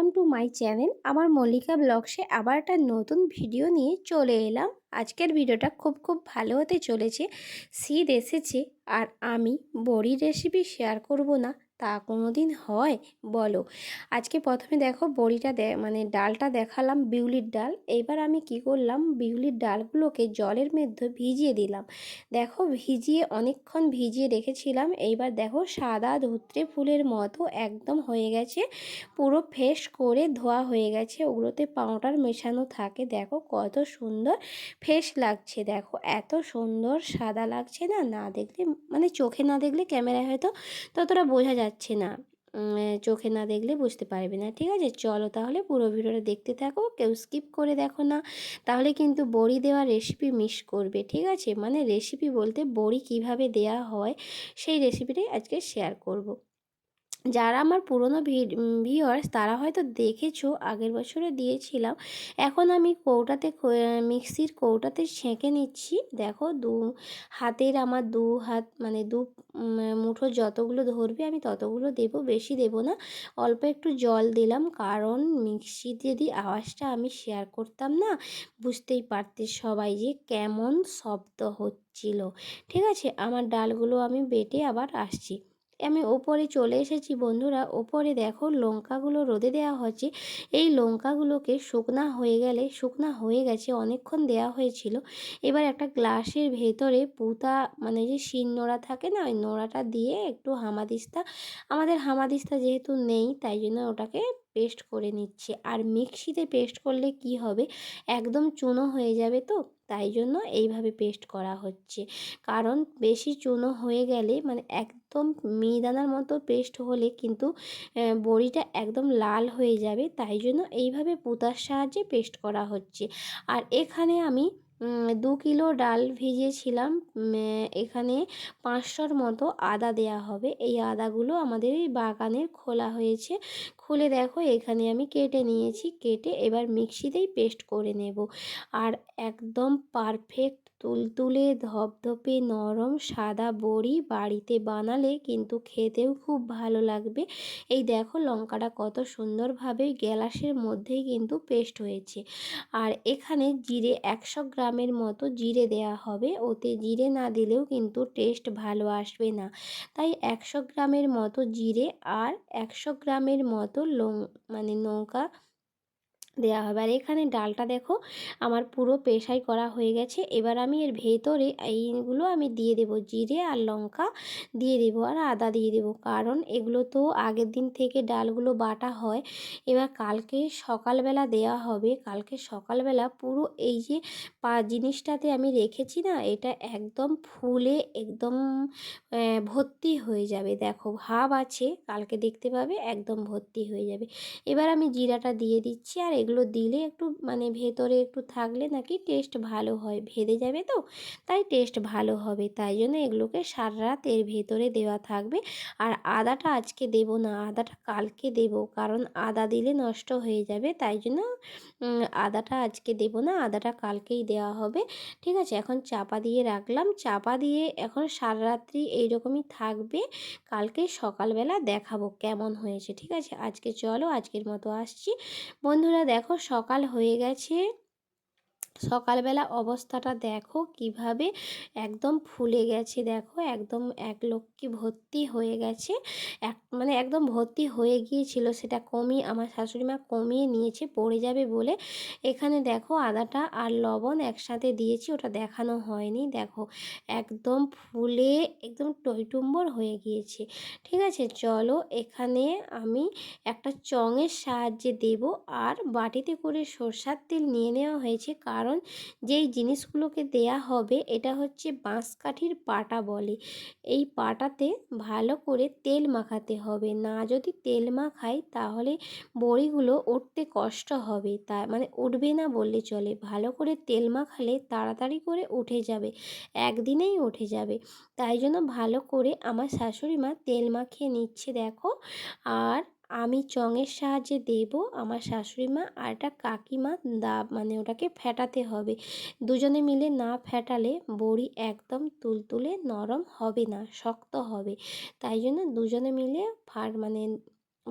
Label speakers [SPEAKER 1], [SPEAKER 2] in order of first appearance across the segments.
[SPEAKER 1] Welcome to my channel আমার মল্লিকা ব্লগসে আবার একটা নতুন ভিডিও নিয়ে চলে এলাম। আজকের ভিডিওটা খুব খুব ভালো হতে চলেছে। শীত এসেছে আর আমি বড়ি রেসিপি শেয়ার করব না। তা কোনো দিন হয়? বলো। আজকে প্রথমে দেখো বড়িটা দে মানে ডালটা দেখালাম বিউলির ডাল। এইবার আমি কি করলাম? বিউলির ডালগুলোকে জলের মধ্যে ভিজিয়ে দিলাম। দেখো ভিজিয়ে অনেকক্ষণ ভিজিয়ে রেখেছিলাম। এইবার দেখো সাদা ধুত্রে ফুলের মতো একদম হয়ে গেছে। পুরো ফ্রেশ করে ধোয়া হয়ে গেছে। ওগুলোতে পাউডার মেশানো থাকে। দেখো কত সুন্দর ফ্রেশ লাগছে। দেখো এত সুন্দর সাদা লাগছে না? না দেখলে মানে চোখে না দেখলে ক্যামেরায় হয়তো ততটা বোঝা যাচ্ছে না। চোখে না দেখলে বুঝতে পারবে না। ঠিক আছে? চলো তাহলে পুরো ভিডিওটা দেখতে থাকো, কেউ স্কিপ করে দেখো না। তাহলে কিন্তু বড়ি দেওয়া রেসিপি মিস করবে। ঠিক আছে? মানে রেসিপি বলতে বড়ি কীভাবে দেয়া হয়, সেই রেসিপিটাই আজকে শেয়ার করব। যারা আমার পুরনো ভিওয়ার্স তারা হয়তো দেখেছ, আগের বছরে দিয়েছিলাম। এখন আমি কৌটাতে মিক্সির কৌটাতে ছেঁকে নিচ্ছি। দেখো, দু হাতের আমার দু হাত মানে দু মুঠো যতগুলো ধরবে আমি ততগুলো দেব, বেশি দেব না। অল্প একটু জল দিলাম, কারণ মিক্সি যদি আওয়াজটা আমি শেয়ার করতাম না, বুঝতেই পারতে সবাই যে কেমন শব্দ হচ্ছিল। ঠিক আছে, আমার ডালগুলো আমি বেটে আবার আসছি। আমি ওপরে চলে এসেছি, বন্ধুরা। ওপরে দেখো লঙ্কাগুলো রোদে দেওয়া হচ্ছে এই লঙ্কাগুলোকে শুকনা হয়ে গেলে, শুকনা হয়ে গেছে, অনেকক্ষণ দেওয়া হয়েছিল। এবার একটা গ্লাসের ভেতরে পুতা মানে যে শিন নোড়া থাকে না, ওই নোড়াটা দিয়ে একটু হামাদিস্তা। আমাদের হামাদিস্তা যেহেতু নেই, তাই জন্য ওটাকে পেস্ট করে নিচ্ছে। আর মিক্সিতে পেস্ট করলে কি হবে? একদম চুনো হয়ে যাবে তো? তাই জন্য এইভাবে পেস্ট করা হচ্ছে। কারণ বেশি চুনো হয়ে গেলে মানে একদম মিহিদানার মতো পেস্ট হলে কিন্তু বড়িটা একদম লাল হয়ে যাবে। তাই জন্য এইভাবে পুতার সাহায্যে পেস্ট করা হচ্ছে। আর এখানে আমি দু কিলো ডাল ভিজিয়েছিলাম এখানে পাঁচশোর মতো আদা দেয়া হবে। এই আদাগুলো আমাদের এই বাগানের খোলা হয়েছে। খুলে দেখো, এখানে আমি কেটে নিয়েছি। কেটে এবার মিক্সিতেই পেস্ট করে নেব। আর একদম পারফেক্ট তুলতুলে ধপধপে নরম সাদা বড়ি বাড়িতে বানালে কিন্তু খেতেও খুব ভালো লাগবে। এই দেখো লঙ্কাটা কত সুন্দরভাবে গ্যালাসের মধ্যেই কিন্তু পেস্ট হয়েছে। আর এখানে জিরে একশো গ্রামের মতো জিরে দেয়া হবে। ওতে জিরে না দিলেও কিন্তু টেস্ট ভালো আসবে না। তাই একশো গ্রামের মতো জিরে আর একশো গ্রামের মতো লং মানে নৌকা দেওয়া হবে। আর এখানে ডালটা দেখো, আমার পুরো পেশাই করা হয়ে গেছে। এবার আমি এর ভেতরে এইগুলো আমি দিয়ে দেব, জিরে আর লঙ্কা দিয়ে দেব আর আদা দিয়ে দেব। কারণ এগুলো তো আগের দিন থেকে ডালগুলো বাটা হয়। এবার কালকে সকালবেলা দেওয়া হবে। কালকে সকালবেলা পুরো এই যে পা জিনিসটাতে আমি রেখেছি না, এটা একদম ফুলে একদম ভর্তি হয়ে যাবে। দেখো, ভাব আছে, কালকে দেখতে পাবে, একদম ভর্তি হয়ে যাবে। এবার আমি জিরাটা দিয়ে দিচ্ছি আর দিলে একটু মানে ভেতরে একটু থাকলে নাকি টেস্ট ভালো হয়। ভেদে যাবে তো? তাই টেস্ট ভালো হবে। তাই জন্য এগুলোকে সারা রাত এর ভেতরে দেওয়া থাকবে। আর আদাটা আজকে দেব না, আদাটা কালকে দেব। কারণ আদা দিলে নষ্ট হয়ে যাবে। তাই জন্য আদাটা আজকে দেব না, আদাটা কালকেই দেওয়া হবে। ঠিক আছে? এখন চাপা দিয়ে রাখলাম। চাপা দিয়ে এখন সারা রাত্রি এইরকমই থাকবে। কালকে সকালবেলা দেখাবো কেমন হয়েছে। ঠিক আছে? আজকে চলো, আজকের মতো আসছি। বন্ধুরা, দেখো সকাল হয়ে গেছে। সকালবেলা অবস্থাটা দেখো কীভাবে একদম ফুলে গেছে দেখো, একদম এক লক্ষ্মী ভর্তি হয়ে গেছে। এক মানে একদম ভর্তি হয়ে গিয়েছিল, সেটা কমিয়ে, আমার শাশুড়ি মা কমিয়ে নিয়েছে, পড়ে যাবে বলে। এখানে দেখো আদাটা আর লবণ একসাথে দিয়েছি, ওটা দেখানো হয়নি, দেখো একদম ফুলে, একদম টইটুম্বর হয়ে গিয়েছে। ঠিক আছে, চলো এখানে আমি একটা চঙের সাহায্যে দেব, আর বাটিতে করে সরষার তেল নিয়ে নেওয়া হয়েছে কারণ কারণ যেই জিনিসগুলোকে দেয়া হবে এটা হচ্ছে বাঁশকাঠির পাটা বলে। এই পাটাতে ভালো করে তেল মাখাতে হবে। না যদি তেল মাখাই তাহলে বড়িগুলো উঠতে কষ্ট হবে। তা মানে উঠবে না বললে চলে। ভালো করে তেল মাখালে তাড়াতাড়ি করে উঠে যাবে। একদিনেই উঠে যাবে। তাই জন্য ভালো করে আমার শাশুড়ি মা তেল মাখিয়ে নিচ্ছে দেখো। আর আমি চঙের সাহায্যে দেব আমার শাশুড়ি মা আর একটা কাকিমা দা মানে ওটাকে ফেটাতে হবে। দুজনে মিলে না ফেটালে বড়ি একদম তুলতুলে নরম হবে না, শক্ত হবে। তাই জন্য দুজনে মিলে ফার মানে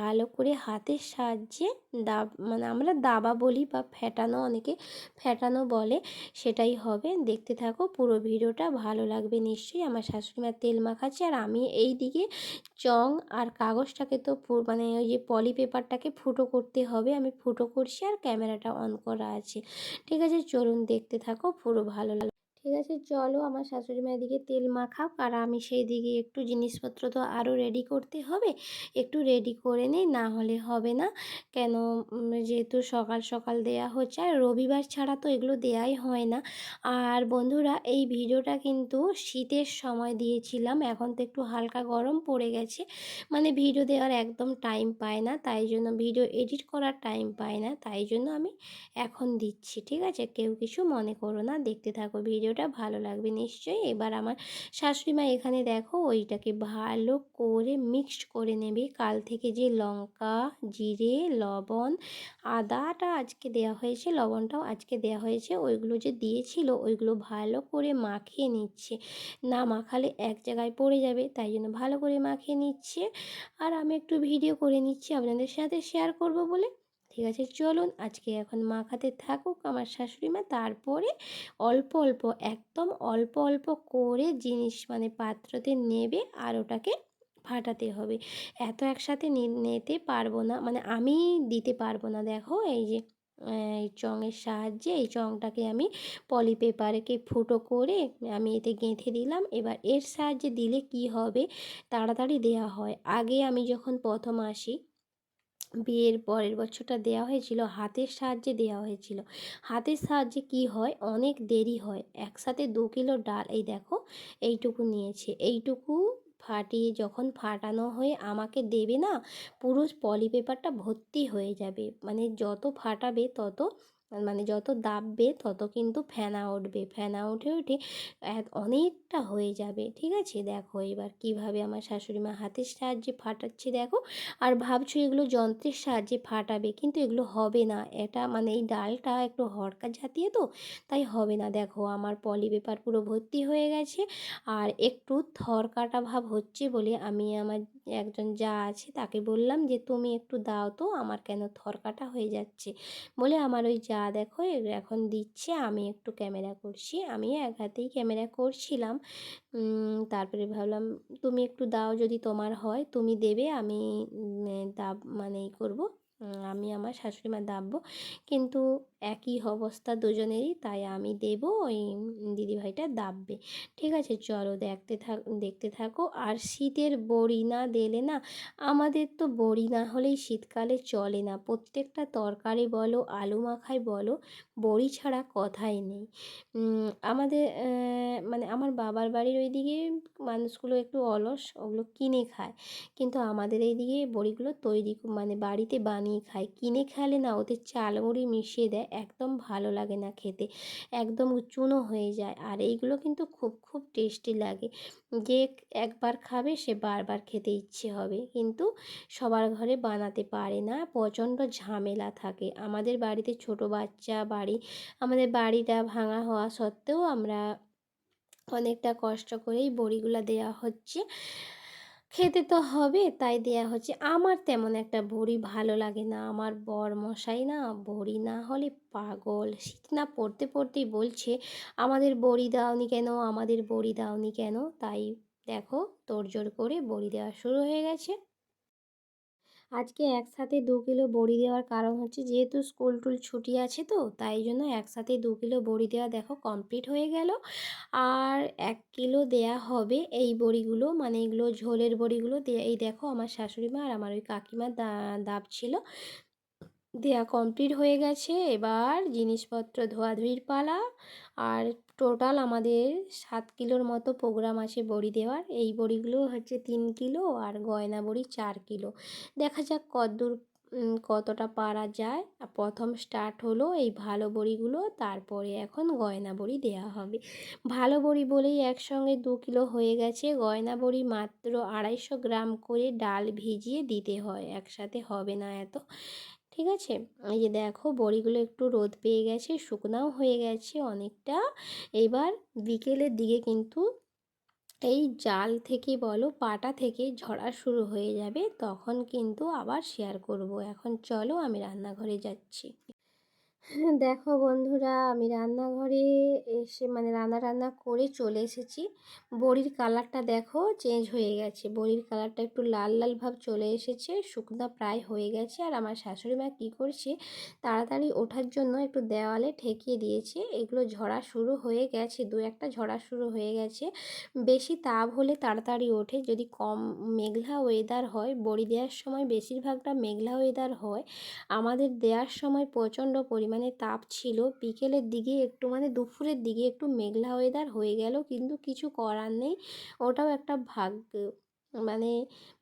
[SPEAKER 1] ভালো করে হাতের সাহায্যে দাব মানে আমরা দাবা বলি বা ফ্যাটানো অনেকে ফ্যাটানো বলে, সেটাই হবে। দেখতে থাকো, পুরো ভিডিওটা ভালো লাগবে নিশ্চয়ই। আমার শাশুড়িমা তেল মাখাচ্ছে আর আমি এই দিকে চং আর কাগজটাকে তো মানে ওই যে পলি পেপারটাকে ফুটো করতে হবে। আমি ফুটো করছি আর ক্যামেরাটা অন করা আছে। ঠিক আছে, চলুন দেখতে থাকো, পুরো ভালো লাগে ঠিক আছে, চলো আমার শাশুড়ি মা এদিকে তেল মাখাও। আর আমি সেই দিকে একটু জিনিসপত্র তো আরও রেডি করতে হবে। একটু রেডি করে নিই না হলে হবে না। কেন যেহেতু সকাল সকাল দেয়া হচ্ছে, আর রবিবার ছাড়া তো এগুলো দেয়াই হয় না। আর বন্ধুরা, এই ভিডিওটা কিন্তু শীতের সময় দিয়েছিলাম, এখন তো একটু হালকা গরম পড়ে গেছে। মানে ভিডিও দেওয়ার একদম টাইম পায় না, তাই জন্য ভিডিও এডিট করার টাইম পায় না, তাই জন্য আমি এখন দিচ্ছি, ঠিক আছে? কেউ কিছু মনে করো না, দেখতে থাকো ভিডিও ভিডিওটা ভালো লাগবে নিশ্চয়ই। এবার আমার শাশুড়ি মা এখানে দেখো ওইটাকে ভালো করে মিক্সড করে নেবে। কাল থেকে যে লঙ্কা, জিরে, লবণ, আদাটা আজকে দেওয়া হয়েছে, লবণটাও আজকে দেওয়া হয়েছে। ওইগুলো যে দিয়েছিল ওইগুলো ভালো করে মাখিয়ে নিচ্ছে। না মাখালে এক জায়গায় পড়ে যাবে, তাই জন্য ভালো করে মাখিয়ে নিচ্ছে। আর আমি একটু ভিডিও করে নিচ্ছি, আপনাদের সাথে শেয়ার করব বলে। ঠিক আছে? চলুন আজকে এখন মাখাতে থাকুক, আমার শাশুড়ি মা। তারপরে অল্প অল্প, একদম অল্প অল্প করে জিনিস মানে পাত্রতে নেবে আর ওটাকে ফাটাতে হবে। এত একসাথে নিতে পারব না। মানে আমি দিতে পারব না। দেখো এই যে এই চঙের সাহায্যে এই চংটাকে আমি পলি পেপারকে ফুটো করে আমি এতে গেঁথে দিলাম। এবার এর সাহায্যে দিলে কি হবে? তাড়াতাড়ি দেয়া হয়। আগে আমি যখন প্রথম আসি বিয়ের পরের বছরটা দেওয়া হয়েছিল, হাতের সাহায্যে দেওয়া হয়েছিল। হাতের সাহায্যে কি হয়? অনেক দেরি হয়। একসাথে দু কিলো ডাল, এই দেখো, এইটুকু নিয়েছে। এইটুকু ফাটিয়ে যখন ফাটানো হয়ে আমাকে দেবে না, পুরো পলি পেপারটা ভর্তি হয়ে যাবে। মানে যত ফাটাবে তত মানে যত দাববে তত কিন্তু ফেনা উঠবে। ফেনা উঠে উঠে অনেকটা হয়ে যাবে, ঠিক আছে? দেখো এবার কীভাবে আমার শাশুড়ি মা হাতের সাহায্যে ফাটাচ্ছে, দেখো। আর ভাবছ এগুলো যন্ত্রের সাহায্যে ফাটাবে, কিন্তু এগুলো হবে না। এটা মানে এই ডালটা একটু হরকা জাতীয় তো, তাই হবে না। দেখো আমার পলি পেপার পুরো ভর্তি হয়ে গেছে, আর একটু থরকাটা ভাব হচ্ছে বলে আমি আমার একজন যা আছে তাকে বললাম যে, তুমি একটু দাও তো, আমার কেন থরকাটা হয়ে যাচ্ছে? বলে, আমার ওই যা দেখো এখন দিচ্ছে, আমি একটু ক্যামেরা করছি। আমি এক হাতেই ক্যামেরা করছিলাম। তারপরে ভাবলাম, তুমি একটু দাও, যদি তোমার হয়, তুমি দেবে, আমি দাব মানে করব আমি আমার শাশুড়ি মা দাববো। কিন্তু একই অবস্থা দুজনেরই, তাই আমি দেব ওই দিদিভাইটা দাববে। ঠিক আছে, চলো দেখতে থাক দেখতে থাকো। আর শীতের বড়ি না দিলে না, আমাদের তো বড়ি না হলেই শীতকালে চলে না। প্রত্যেকটা তরকারি বলো, আলু মাখাই বলো, বড়ি ছাড়া কথাই নেই। আমাদের মানে আমার বাবার বাড়ির ওইদিকে মানুষগুলো একটু অলস, ওগুলো কিনে খায়। কিন্তু আমাদের এইদিকে বড়িগুলো তৈরি মানে বাড়িতে বানিয়ে খায়। কিনে খেলে না ওদের চাল মুড়ি মিশিয়ে দেয়। একদম ভালো লাগে না খেতে। একদম চুনো হয়ে যায়। আর এইগুলো কিন্তু খুব খুব টেস্টি লাগে। যে একবার খাবে, সে বারবার খেতে ইচ্ছে হবে। কিন্তু সবার ঘরে বানাতে পারে না। প্রচণ্ড ঝামেলা থাকে। আমাদের বাড়িতে ছোট বাচ্চা বাড়ি, আমাদের বাড়িটা ভাঙা হওয়া সত্ত্বেও আমরা অনেকটা কষ্ট করেই বড়িগুলো দেওয়া হচ্ছে। খেতে তো হবে, তাই দেয়া হচ্ছে। আমার তেমন একটা বড়ি ভালো লাগে না। আমার বর মশাই না, বড়ি না হলে পাগল। শীত না পড়তে পড়তেই বলছে, আমাদের বড়ি দাওনি কেন? আমাদের বড়ি দাওনি কেন? তাই দেখো, তোড়জোড় করে বড়ি দেওয়া শুরু হয়ে গেছে। আজকে একসাথে দু কিলো বড়ি দেওয়ার কারণ হচ্ছে যেহেতু স্কুল টুল ছুটি আছে তো, তাই জন্য একসাথে দু কিলো বড়ি দেওয়া দেখো কমপ্লিট হয়ে গেল। আর এক কিলো দেয়া হবে এই বড়িগুলো মানে এগুলো ঝোলের বড়িগুলো এই দেখো আমার শাশুড়ি মা আর আমার ওই কাকিমার দাব ছিল। দেয়া কমপ্লিট হয়ে গেছে। এবার জিনিসপত্র ধোয়াধুয়ির পালা। আর টোটাল আমাদের সাত কিলোর মতো প্রোগ্রাম আছে বড়ি দেওয়ার। এই বড়িগুলো হচ্ছে তিন কিলো আর গয়না বড়ি চার কিলো। দেখা যাক কতদূর কতটা পারা যায়। প্রথম স্টার্ট হলো এই ভালো বড়িগুলো, তারপরে এখন গয়না বড়ি দেওয়া হবে। ভালো বড়ি বলেই একসঙ্গে দু কিলো হয়ে গেছে। গয়না বড়ি মাত্র আড়াইশো গ্রাম করে ডাল ভিজিয়ে দিতে হয়, একসাথে হবে না এত। ঠিক আছে? এই যে দেখো বড়িগুলো একটু রোদ পেয়ে গেছে, শুকনাও হয়ে গেছে অনেকটা। এবার বিকেলের দিকে কিন্তু এই জাল থেকে বলো পাটা থেকে ঝরা শুরু হয়ে যাবে, তখন কিন্তু আবার শেয়ার করব। এখন চলো আমি রান্নাঘরে যাচ্ছি। দেখো বন্ধুরা, আমি রান্নাঘরে এসে মানে রান্না রান্না করে চলে এসেছি। বড়ির কালারটা দেখো চেঞ্জ হয়ে গেছে। বড়ির কালারটা একটু লাল লাল ভাব চলে এসেছে, শুকনো প্রায় হয়ে গেছে। আর আমার শাশুড়ি মা কী করছে, তাড়াতাড়ি ওঠার জন্য একটু দেওয়ালে ঠেকিয়ে দিয়েছে। এগুলো ঝরা শুরু হয়ে গেছে, দু একটা ঝরা শুরু হয়ে গেছে। বেশি তাপ হলে তাড়াতাড়ি ওঠে, যদি কম মেঘলা ওয়েদার হয়, বড়ি দেওয়ার সময় বেশিরভাগটা মেঘলা ওয়েদার হয়। আমাদের দেওয়ার সময় প্রচণ্ড পরিমাণে মানে তাপ ছিল। বিকেলের দিকে একটু মানে দুপুরের দিকে একটু মেঘলা ওয়েদার হয়ে গেল, কিন্তু কিছু করার নেই। ওটাও একটা ভাগ্য। মানে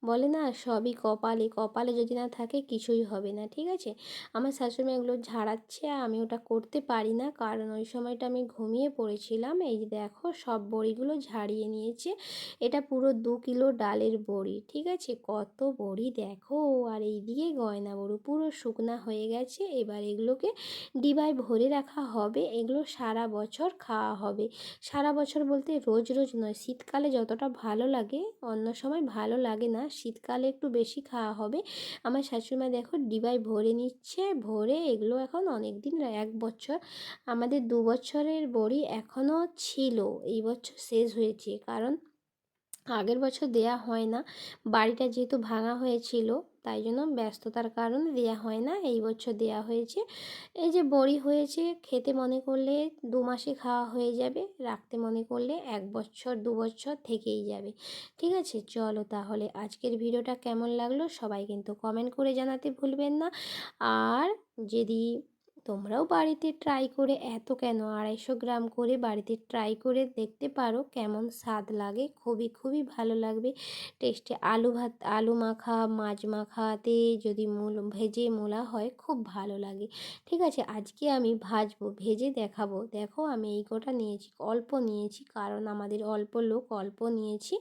[SPEAKER 1] বলে না সবই কপালে কপালে যদি না থাকে কিছুই হবে না, ঠিক আছে? আমার শাশুড়ি এগুলো ঝাড়াচ্ছে আমি ওটা করতে পারি না কারণ ওই সময়টা আমি ঘুমিয়ে পড়েছিলাম। এই যে দেখো সব বড়িগুলো ঝাড়িয়ে নিয়েছে। এটা পুরো দু কিলো ডালের বড়ি, ঠিক আছে? কত বড়ি দেখো? আর এইদিকে গয়না বড়ি পুরো শুকনা হয়ে গেছে। এবার এগুলোকে ডিবায় ভরে রাখা হবে। এগুলো সারা বছর খাওয়া হবে। সারা বছর বলতে রোজ রোজ নয়, শীতকালে যতটা ভালো লাগে অন্য সময় ভালো লাগে না। শীতকালে একটু বেশি খাওয়া হবে। আমার শাশুড়িমা দেখো ডিবায় ভরে নিচ্ছে। ভরে এগুলো এখন অনেক দিন এক বছর। আমাদের দু বছরের বড়ি এখনও ছিল। এই বছর শেষ হয়েছে। কারণ আগের বছর দেয়া হয় না। বাড়িটা যেহেতু ভাঙা হয়েছিল, তাই জন্য ব্যস্ততার কারণে দেয়া হয় না। এই বছর দেয়া হয়েছে। এই যে বড়ি হয়েছে, খেতে মনে করলে দু মাসে খাওয়া হয়ে যাবে, রাখতে মনে করলে এক বছর, দু বছর থেকেই যাবে। ঠিক আছে? চলো তাহলে আজকের ভিডিওটা কেমন লাগল সবাই কিন্তু কমেন্ট করে জানাতে ভুলবেন না। আর যদি তোমরাও বাড়িতে ট্রাই করে এত কেন? আড়াইশো গ্রাম করে বাড়িতে ট্রাই করে দেখতে পারো কেমন স্বাদ লাগে, খুবই খুবই ভালো লাগবে। টেস্টে আলু ভাত, আলু মাখা, মাছ মাখাতে যদি মূল, ভেজে মোলা হয় খুব ভালো লাগে। ঠিক আছে, আজকে আমি ভাজবো, ভেজে দেখাবো। দেখো আমি এই কটা নিয়েছি, অল্প নিয়েছি কারণ আমাদের অল্প লোক, অল্প নিয়েছি।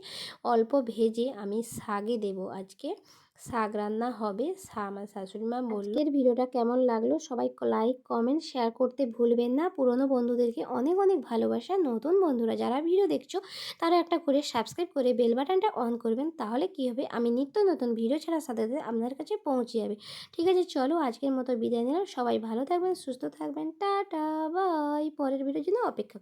[SPEAKER 1] অল্প ভেজে আমি শাগে দেব আজকে। শাক রান্না হবে আমার শাশুড়ি মা বললেন ভিডিওটা কেমন লাগল? সবাই লাইক কমেন্ট শেয়ার করতে ভুলবেন না। পুরনো বন্ধুদেরকে অনেক অনেক ভালোবাসা। নতুন বন্ধুরা যারা ভিডিও দেখছ, তারা একটা করে সাবস্ক্রাইব করে বেল বাটনটা অন করবেন। তাহলে কি হবে? আমি নিত্য নতুন ভিডিও ছাড়া সাথে সাথে আপনার কাছে পৌঁছে যাবে। ঠিক আছে, চলো আজকের মতো বিদায় নিলাম। সবাই ভালো থাকবেন, সুস্থ থাকবেন। টাটা বাই পরের ভিডিওর জন্য অপেক্ষা